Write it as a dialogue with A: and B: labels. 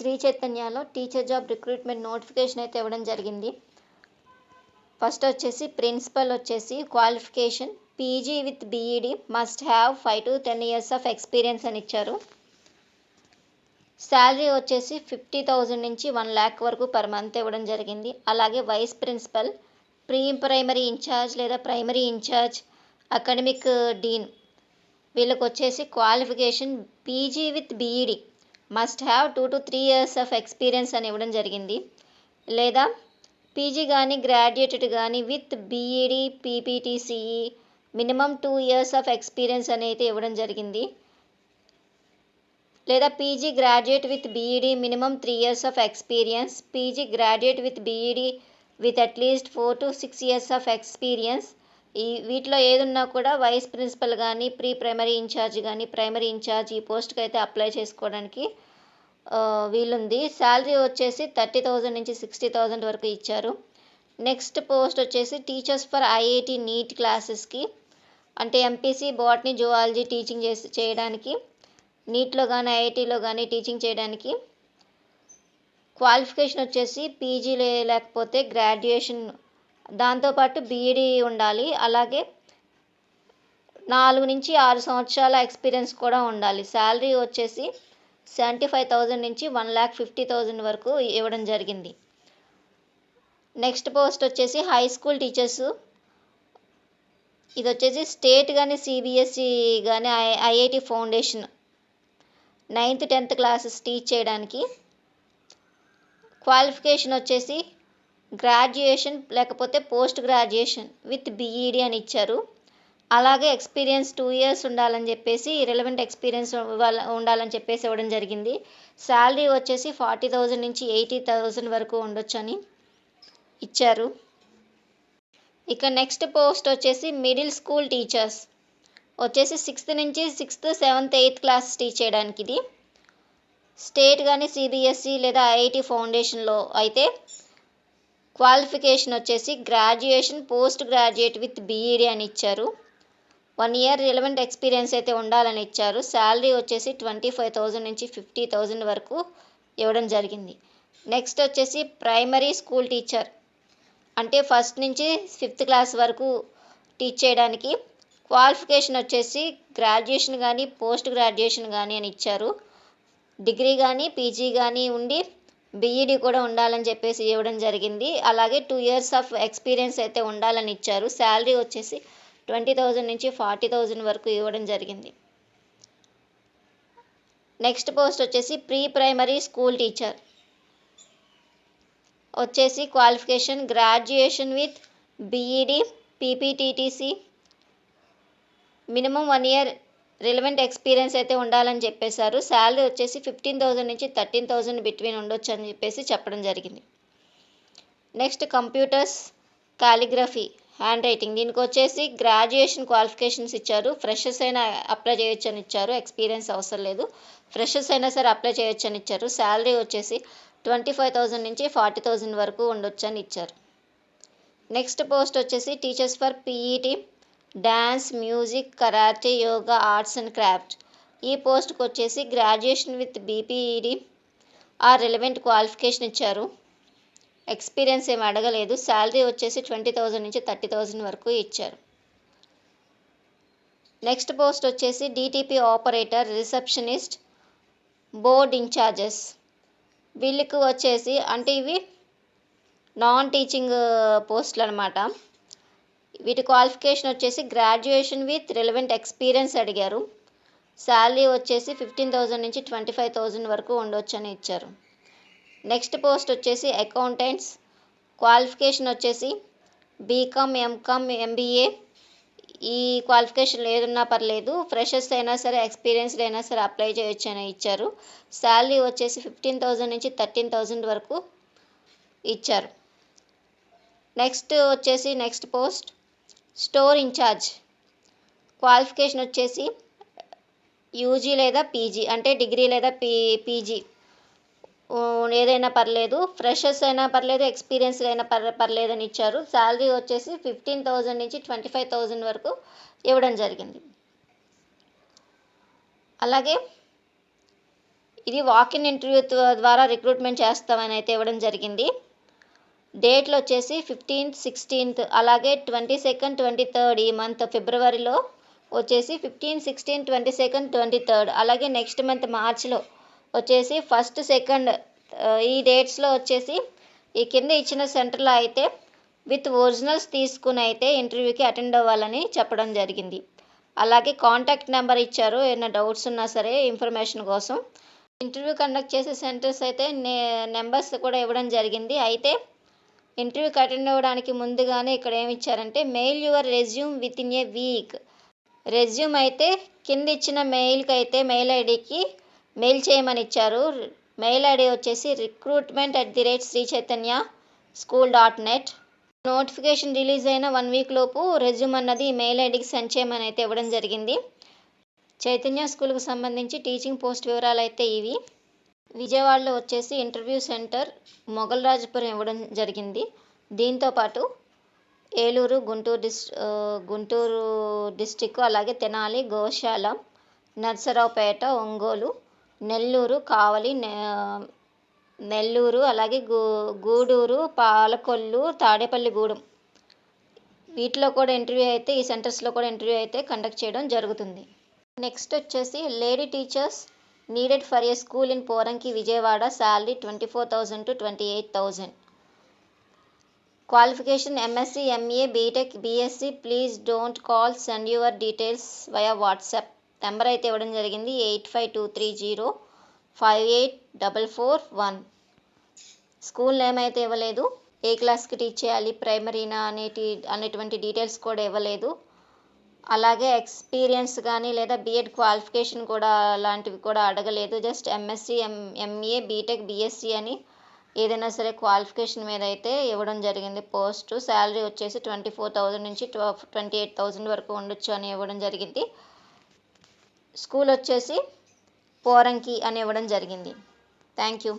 A: శ్రీ చైతన్యలో teacher job recruitment notification అయితే ఇవ్వడం జరిగింది. ఫస్ట్ వచ్చేసి ప్రిన్సిపల్ వచ్చేసి qualification PG with BEd must have five to ten years of experience అని ఇచ్చారు. శాలరీ వచ్చేసి ఫిఫ్టీ థౌజండ్ నుంచి వన్ ల్యాక్ వరకు పర్ మంత్ ఇవ్వడం జరిగింది. అలాగే vice principal pre primary incharge లేదా ప్రైమరీ ఇన్ఛార్జ్ అకాడమిక్ డీన్ వీళ్ళకి వచ్చేసి qualification PG with BEd. Must have two to three years of experience అని ఇవ్వడం జరిగింది. లేదా పీజీ కానీ గ్రాడ్యుయేటెడ్ కానీ with BEd PPTCE minimum two years of experience అనేది ఇవ్వడం జరిగింది. లేదా PG graduate with BEd minimum three years of experience PG graduate with BEd with at least four to six years of experience ఈ వీటిలో ఏదున్నా కూడా vice principal కానీ pre primary incharge కానీ ప్రైమరీ ఇన్ఛార్జ్ ఈ పోస్ట్కి అయితే అప్లై చేసుకోవడానికి వీలుంది. శాలరీ వచ్చేసి థర్టీ థౌజండ్ నుంచి సిక్స్టీ థౌజండ్ వరకు ఇచ్చారు. నెక్స్ట్ పోస్ట్ వచ్చేసి టీచర్స్ ఫర్ ఐఐటి నీట్ క్లాసెస్కి అంటే ఎంపీసీ బాటనీ జువాలజీ టీచింగ్ చేసి చేయడానికి నీట్లో కానీ ఐఐటీలో కానీ టీచింగ్ చేయడానికి క్వాలిఫికేషన్ వచ్చేసి పీజీ లేకపోతే గ్రాడ్యుయేషన్ దాంతోపాటు బీఈడీ ఉండాలి. అలాగే నాలుగు నుంచి ఆరు సంవత్సరాల ఎక్స్పీరియన్స్ కూడా ఉండాలి. శాలరీ వచ్చేసి సెవెంటీ ఫైవ్ థౌజండ్ నుంచి వన్ ల్యాక్ ఫిఫ్టీ థౌజండ్ వరకు ఇవ్వడం జరిగింది. నెక్స్ట్ పోస్ట్ వచ్చేసి హై స్కూల్ టీచర్స్. ఇది వచ్చేసి స్టేట్ కానీ సిబిఎస్ఈ కానీ I IIT foundation ninth tenth classes teach చేయడానికి. క్వాలిఫికేషన్ వచ్చేసి గ్రాడ్యుయేషన్ లేకపోతే పోస్ట్ గ్రాడ్యుయేషన్ విత్ బీఈడి అని ఇచ్చారు. అలాగే ఎక్స్పీరియన్స్ టూ ఇయర్స్ ఉండాలని చెప్పేసి రిలవెంట్ ఎక్స్పీరియన్స్ ఉండాలని చెప్పేసి ఇవ్వడం జరిగింది. శాలరీ వచ్చేసి ఫార్టీ థౌజండ్ నుంచి ఎయిటీ థౌజండ్ వరకు ఉండొచ్చని ఇచ్చారు. ఇక నెక్స్ట్ పోస్ట్ వచ్చేసి మిడిల్ స్కూల్ టీచర్స్. వచ్చేసి సిక్స్త్ నుంచి sixth seventh eighth class teach చేయడానికి ఇది స్టేట్ కానీ సిబిఎస్ఈ లేదా ఐఐటి ఫౌండేషన్లో అయితే క్వాలిఫికేషన్ వచ్చేసి graduation post graduate with BEd అని ఇచ్చారు. వన్ ఇయర్ రిలవెంట్ ఎక్స్పీరియన్స్ అయితే ఉండాలని ఇచ్చారు. శాలరీ వచ్చేసి ట్వంటీ ఫైవ్ థౌజండ్ నుంచి ఫిఫ్టీ థౌజండ్ వరకు ఇవ్వడం జరిగింది. నెక్స్ట్ వచ్చేసి ప్రైమరీ స్కూల్ టీచర్ అంటే ఫస్ట్ నుంచి ఫిఫ్త్ క్లాస్ వరకు టీచ్ చేయడానికి క్వాలిఫికేషన్ వచ్చేసి గ్రాడ్యుయేషన్ కానీ పోస్ట్ గ్రాడ్యుయేషన్ కానీ అని ఇచ్చారు. డిగ్రీ కానీ పీజీ కానీ ఉండి బీఈడీ కూడా ఉండాలని చెప్పేసి ఇవ్వడం జరిగింది. అలాగే టూ ఇయర్స్ ఆఫ్ ఎక్స్పీరియన్స్ అయితే ఉండాలని ఇచ్చారు. శాలరీ వచ్చేసి ట్వంటీ థౌజండ్ నుంచి ఫార్టీ థౌజండ్ వరకు ఇవ్వడం జరిగింది. నెక్స్ట్ పోస్ట్ వచ్చేసి ప్రీ ప్రైమరీ స్కూల్ టీచర్ వచ్చేసి qualification graduation with BEd PPTTC minimum one year relevant experience అయితే ఉండాలని చెప్పేశారు. శాలరీ వచ్చేసి ఫిఫ్టీన్ థౌజండ్ నుంచి థర్టీన్ థౌజండ్ బిట్వీన్ ఉండొచ్చు అని చెప్పేసి చెప్పడం జరిగింది. Next computers calligraphy handwriting. దీనికి వచ్చేసి గ్రాడ్యుయేషన్ క్వాలిఫికేషన్స్ ఇచ్చారు. ఫ్రెషర్స్ అయినా అప్లై చేయొచ్చు అని ఇచ్చారు. ఎక్స్పీరియన్స్ అవసరం లేదు. ఫ్రెషర్స్ అయినా సరే అప్లై చేయొచ్చు అని ఇచ్చారు. శాలరీ వచ్చేసి ట్వంటీ ఫైవ్ థౌజండ్ నుంచి ఫార్టీ థౌజండ్ వరకు ఉండొచ్చు అని ఇచ్చారు. నెక్స్ట్ పోస్ట్ వచ్చేసి teachers for PET. Dance music karate yoga arts and craft. ఈ పోస్ట్కి వచ్చేసి గ్రాడ్యుయేషన్ విత్ బీపీఈడి ఆ రిలవెంట్ క్వాలిఫికేషన్ ఇచ్చారు. ఎక్స్పీరియన్స్ ఏమి అడగలేదు. శాలరీ వచ్చేసి ట్వంటీ థౌజండ్ నుంచి థర్టీ థౌజండ్ వరకు ఇచ్చారు. నెక్స్ట్ పోస్ట్ వచ్చేసి DTP operator receptionist board incharges. వీళ్ళకి వచ్చేసి అంటే ఇవి నాన్ టీచింగ్ పోస్టులు అనమాట వీటి క్వాలిఫికేషన్ వచ్చేసి గ్రాడ్యుయేషన్ విత్ రిలవెంట్ ఎక్స్పీరియన్స్ అడిగారు. శాలరీ వచ్చేసి ఫిఫ్టీన్ థౌజండ్ నుంచి ట్వంటీ ఫైవ్ థౌజండ్ వరకు ఉండొచ్చు అని ఇచ్చారు. నెక్స్ట్ పోస్ట్ వచ్చేసి అకౌంటెంట్స్ క్వాలిఫికేషన్ వచ్చేసి బీకామ్ ఎంకామ్ ఎంబీఏ ఈ క్వాలిఫికేషన్ ఏదున్నా పర్లేదు ఫ్రెషర్స్ అయినా సరే ఎక్స్పీరియన్స్డ్ అయినా సరే అప్లై చేయొచ్చు అని ఇచ్చారు. శాలరీ వచ్చేసి ఫిఫ్టీన్ థౌజండ్ నుంచి థర్టీన్ థౌజండ్ వరకు ఇచ్చారు. నెక్స్ట్ వచ్చేసి next post store incharge qualification వచ్చేసి యూజీ లేదా పీజీ అంటే డిగ్రీ లేదా పీ పీజీ. ఏదైనా పర్లేదు ఫ్రెషర్స్ అయినా పర్లేదు ఎక్స్పీరియన్స్ అయినా పర్ పర్లేదని ఇచ్చారు. శాలరీ వచ్చేసి ఫిఫ్టీన్ థౌజండ్ నుంచి ట్వంటీ ఫైవ్ థౌజండ్ వరకు ఇవ్వడం జరిగింది. అలాగే ఇది వాకిన్ ఇంటర్వ్యూ ద్వారా రిక్రూట్మెంట్ చేస్తామని అయితే ఇవ్వడం జరిగింది. డేట్లు వచ్చేసి ఫిఫ్టీన్త్ సిక్స్టీన్త్ అలాగే ట్వంటీ సెకండ్ ట్వంటీ థర్డ్ ఈ మంత్ ఫిబ్రవరిలో వచ్చేసి fifteen sixteen twenty second twenty third. అలాగే నెక్స్ట్ మంత్ మార్చ్లో వచ్చేసి ఫస్ట్ సెకండ్ ఈ డేట్స్లో వచ్చేసి ఈ కింద ఇచ్చిన సెంటర్లో అయితే విత్ ఒరిజినల్స్ తీసుకుని అయితే ఇంటర్వ్యూకి అటెండ్ అవ్వాలని చెప్పడం జరిగింది. అలాగే కాంటాక్ట్ నెంబర్ ఇచ్చారు. ఏమైనా డౌట్స్ ఉన్నా సరే ఇన్ఫర్మేషన్ కోసం. ఇంటర్వ్యూ కండక్ట్ చేసే సెంటర్స్ అయితే నే నెంబర్స్ కూడా ఇవ్వడం జరిగింది. అయితే ఇంటర్వ్యూకి అటెండ్ అవ్వడానికి ముందుగానే ఇక్కడ ఏమి ఇచ్చారంటే mail your resume within a week resume అయితే కింద ఇచ్చిన మెయిల్కి అయితే మెయిల్ ఐడికి మెయిల్ చేయమని ఇచ్చారు. మెయిల్ ఐడి వచ్చేసి recruitment at the rate Sri Chaitanya school dot net notification release అయిన వన్ వీక్ లోపు రెజ్యూమ్ అన్నది మెయిల్ ఐడికి సెండ్ చేయమని అయితే ఇవ్వడం జరిగింది. చైతన్య స్కూల్కు సంబంధించి టీచింగ్ పోస్ట్ వివరాలు అయితే ఇవి. విజయవాడలో వచ్చేసి ఇంటర్వ్యూ సెంటర్ మొఘల్ రాజపురం ఇవ్వడం జరిగింది. దీంతోపాటు ఏలూరు గుంటూరు డిస్ గుంటూరు డిస్టిక్ అలాగే తెనాలి గోశాల నర్సరావుపేట ఒంగోలు నెల్లూరు కావలి నెల్లూరు అలాగే గూ గూడూరు పాలకొల్లు తాడేపల్లిగూడెం వీటిలో కూడా ఇంటర్వ్యూ అయితే ఈ సెంటర్స్లో కూడా ఇంటర్వ్యూ అయితే కండక్ట్ చేయడం జరుగుతుంది. నెక్స్ట్ వచ్చేసి lady teachers needed for a school in Poranki Vijayawada salary twenty four thousand to twenty eight thousand qualification MSc MA BTech BSc please don't call send your details via WhatsApp number అయితే ఇవ్వడం జరిగింది eight five two three zero five eight double four one school name అయితే ఇవ్వలేదు ఏ క్లాస్కి teach చేయాలి ప్రైమరీనా అనేటి అనేటువంటి details కూడా ఇవ్వలేదు. అలాగే ఎక్స్పీరియన్స్ కానీ లేదా బీఎడ్ క్వాలిఫికేషన్ కూడా అలాంటివి కూడా అడగలేదు. Just MSc M MA BTech BSc అని ఏదైనా సరే క్వాలిఫికేషన్ మీద అయితే ఇవ్వడం జరిగింది. పోస్ట్ శాలరీ వచ్చేసి ట్వంటీ ఫోర్ థౌజండ్ నుంచి ట్వంటీ ఎయిట్ థౌజండ్ వరకు ఉండొచ్చు అని ఇవ్వడం జరిగింది. స్కూల్ వచ్చేసి పోరంకి అని ఇవ్వడం జరిగింది. Thank you